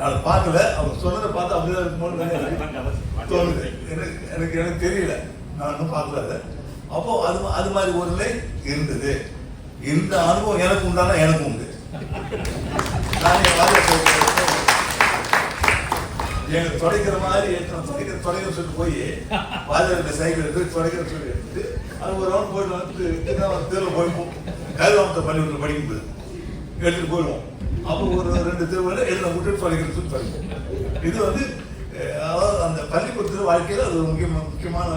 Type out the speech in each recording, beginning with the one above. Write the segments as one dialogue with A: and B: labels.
A: நான் பார்க்கல. அவங்க சொன்னதை பார்த்து அப்படிதான் இருக்குமோன்னு தோணுது. எனக்கு எனக்கு எனக்கு தெரியல. நான் இன்னும் பார்க்கல அதை. அப்போ அது அது மாதிரி ஒரு நிலை இருந்தது. இந்த அனுபவம் எனக்கு உண்டானா எனக்கு உண்டு. நான். எனக்கு தொலைக்கிற மாதிரி நான் தொலைக்கிற தொலைக்கிற சொல்லிட்டு போய் வாஜர் சைக்கிள் எடுத்து தொலைக்கிற சொல்லி எடுத்துட்டு அது ஒரு ரவுண்ட் போயிட்டு வந்து தெருவில் போய் கதிராமத்தை பள்ளிக்கூடத்தில் படிக்கும்போது. எடுத்துட்டு போயிடுவோம். அப்போ ஒரு ரெண்டு தெருவில் எழுத விட்டு தொலைக்கிற படிப்போம் இது வந்து அதாவது அந்த பள்ளிக்கூடத்தில் வாழ்க்கையில் அது ஒரு முக்கியமான முக்கியமான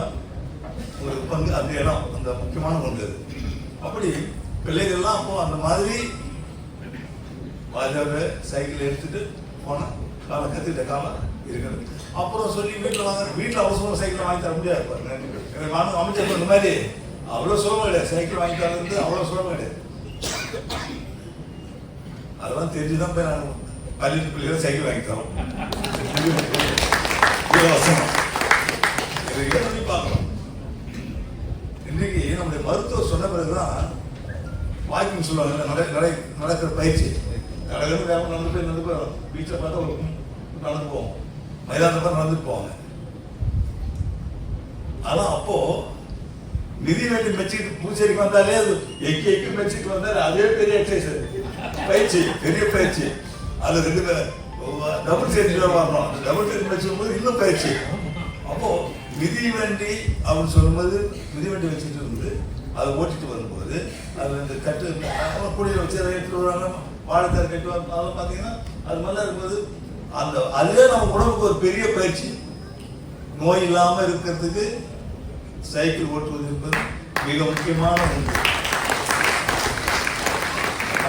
A: ஒரு பங்கு அந்த இடம் அந்த முக்கியமான பங்கு அது. அப்படி பிள்ளைகள்லாம் அப்போ அந்த மாதிரி வாஜாவை சைக்கிள் எடுத்துட்டு போனேன் காலம் கற்றுக்கிட்ட காலம் இருக்கிறது. அப்புறம் சொல்லி வீட்டில் வாங்க வீட்டில் அவசரம் சைக்கிள் வாங்கி தர முடியாது பாருங்க. எனக்கு அமைச்சர் இந்த மாதிரி அவ்வளோ சுலபம் கிடையாது சைக்கிள் வாங்கி தரது அவ்வளோ சுலபம் கிடையாது அதெல்லாம் தெரிஞ்சுதான் போய் நான் பள்ளி பிள்ளைகள் சைக்கிள் வாங்கி தரோம் இலவசமா இதை எழுதி நம்முடைய மருத்துவர் சொன்ன பிறகுதான் வாக்கிங் சொல்லுவாங்க. நடை நடை நடக்கிற பயிற்சி. கடகன்னு வேகம் நடந்து போய் நடந்து போய் பீச்சில் பார்த்தா ஒரு நடந்து போவோம். மைதானத்தில் தான் நடந்துட்டு போவாங்க. ஆனால் அப்போ நிதி வேண்டி மெச்சிட்டு பூச்சேரிக்கு வந்தாலே அது எக்கி எக்கி மெச்சிட்டு வந்தாலே அதே பெரிய எக்ஸசைஸ் பயிற்சி பெரிய பயிற்சி அது ரெண்டு பேர். டபுள் சேர்த்து வரணும் டபுள் சேர்த்து வச்சுக்கும் போது இன்னும் பயிற்சி அப்போ மிதி வண்டி அப்படின்னு சொல்லும்போது மிதி வண்டி வச்சுட்டு இருந்து அதை ஓட்டிட்டு வரும்போது அது இந்த கட்டு குடியில் வச்சு எடுத்துட்டு வருவாங்க. வாழைத்தார் கட்டு அதெல்லாம் பார்த்தீங்கன்னா அது மாதிரிலாம் இருக்கும்போது அந்த அதுவே நம்ம உடம்புக்கு ஒரு பெரிய பயிற்சி நோய் இல்லாமல் இருக்கிறதுக்கு சைக்கிள் ஓட்டுவது என்பது மிக முக்கியமான ஒன்று.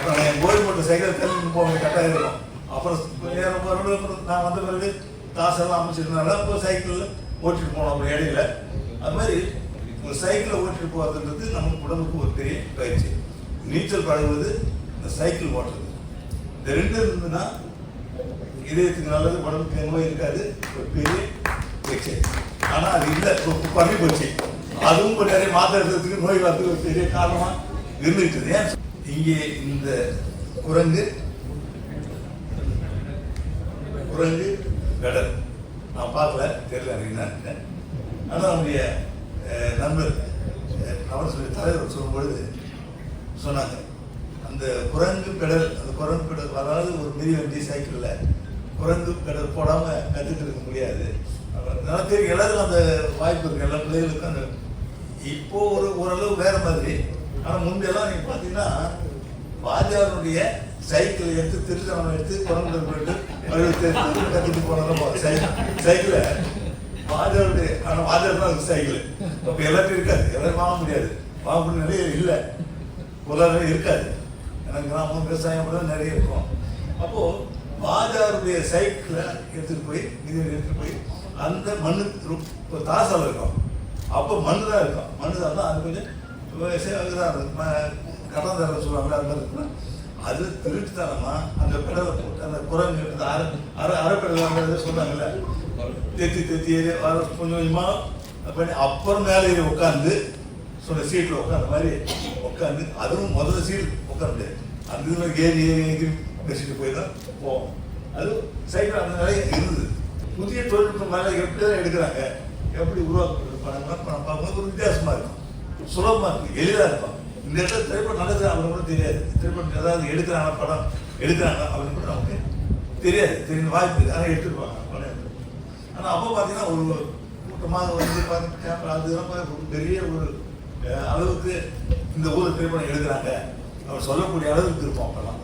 A: அப்புறம் என் கோயில் போட்ட சைக்கிள் தள்ளி போக வேண்டிய இருக்கும். அப்புறம் நேரம் போகிறோம் நான் வந்த பிறகு காசெல்லாம் அமைச்சிருந்தனால இப்போ சைக்கிளில் ஓட்டிட்டு போனோம் அப்புறம் இடையில. அது மாதிரி ஒரு சைக்கிளை ஓட்டிட்டு போகிறதுன்றது நமக்கு உடம்புக்கு ஒரு பெரிய பயிற்சி. நீச்சல் பழகுவது இந்த சைக்கிள் ஓட்டுறது. இந்த ரெண்டு இருந்ததுன்னா இதயத்துக்கு நல்லது உடம்புக்கு நோய் இருக்காது ஒரு பெரிய எக்ஸசைஸ் ஆனால் அது இல்லை இப்போ பண்ணி போச்சு. அதுவும் நிறைய மாத்திரத்துக்கு நோய் வரதுக்கு ஒரு பெரிய காரணமாக இருந்துகிட்டு ஏன் இங்கே இந்த குரங்கு குரங்கு கடல். நான் பார்க்கல தெரியல எனக்கு ஆனால் நம்முடைய நண்பர் அவர் சொல்லி தலைவர் சொல்லும்பொழுது சொன்னாங்க அந்த குரங்கு பெடல் அந்த குரங்கு பெடல் அதாவது ஒரு பெரிய வண்டி சைக்கிளில் குரங்கு பெடல் போடாமல் கற்றுட்டு இருக்க முடியாது. நல்லா தெரியும் எல்லாருக்கும் அந்த வாய்ப்பு இருக்குது எல்லா பிள்ளைகளுக்கும் அந்த இப்போ ஒரு ஓரளவு வேறு மாதிரி. ஆனால் முந்தையெல்லாம் நீங்கள் பார்த்தீங்கன்னா வாஜாருடைய சைக்கிள் எடுத்து திருத்தணம் எடுத்து குழந்தை போயிட்டு மறுபடியும் கற்றுட்டு போனதான் சைக்கிள் சைக்கிளை. வாஜாருடைய ஆனால் வாஜார் தான் அது சைக்கிள். அப்போ எல்லாத்தையும் இருக்காது. எல்லாரும் வாங்க முடியாது. வாங்க நிறைய இல்லை. பொருளாதாரம் இருக்காது. எனக்கு கிராமம் விவசாயம் கூட நிறைய இருக்கும். அப்போது வாஜாருடைய சைக்கிளை எடுத்துகிட்டு போய் இது எடுத்துகிட்டு போய் அந்த மண்ணு இப்போ இருக்கும். அப்போ மண்ணு தான் இருக்கும். மண்ணு தான் தான் அது கொஞ்சம் விவசாயம் இருக்கும் கடந்தரம் சொல்லுவாங்க அது மாதிரி இருக்குன்னா அது திருட்டுத்தனமா அந்த பிடலை போட்டு அந்த குரங்கு அந்த அரை அரை அரைப்பிடலாங்கிறத சொன்னாங்கல்ல தேத்தி தேத்தி வர கொஞ்சம் கொஞ்சமா பண்ணி அப்புறம் மேலே ஏறி உட்காந்து சொன்ன சீட்டில் உட்காந்த மாதிரி உட்காந்து அதுவும் முதல்ல சீட் உட்கார முடியாது. அந்த இதில் ஏறி ஏறி ஏறி பேசிட்டு போய் தான் போவோம். அது சைக்கிள் அந்த நிலைய இருந்தது. புதிய தொழில்நுட்பம் மேலே எப்படி தான் எடுக்கிறாங்க எப்படி உருவாக்குறது பணம் பணம் பார்க்கும்போது ஒரு வித்தியாசமாக இருக்கும். சுலபமாக இருக்குது எளிதாக இருக்கும். இந்த இடத்துல திரைப்படம் நடக்குது அவனுக்கு கூட தெரியாது. திரைப்படம் ஏதாவது எடுக்கிறாங்க படம் எடுக்கிறாங்க அப்படின்னு கூட நமக்கு தெரியாது. தெரிஞ்ச வாய்ப்பு இருக்கு. எடுத்துருப்பாங்க. படம் ஆனால் அப்போ பார்த்தீங்கன்னா ஒரு கூட்டமாக வந்து பார்த்து கேமரா ஒரு பெரிய ஒரு அளவுக்கு இந்த ஊர் திரைப்படம் எடுக்கிறாங்க. அவர் சொல்லக்கூடிய அளவுக்கு இருப்போம் அப்போல்லாம்.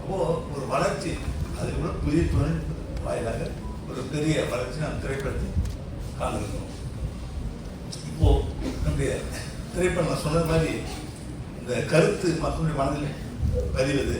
A: அப்போது ஒரு வளர்ச்சி அது கூட புதிய தொழில் வாயிலாக ஒரு பெரிய வளர்ச்சி நாம் திரைப்படத்தை காணுகிறோம். நம்முடைய திரைப்படம் நான் சொன்ன மாதிரி இந்த கருத்து மக்களுடைய மனதில் பதிவது.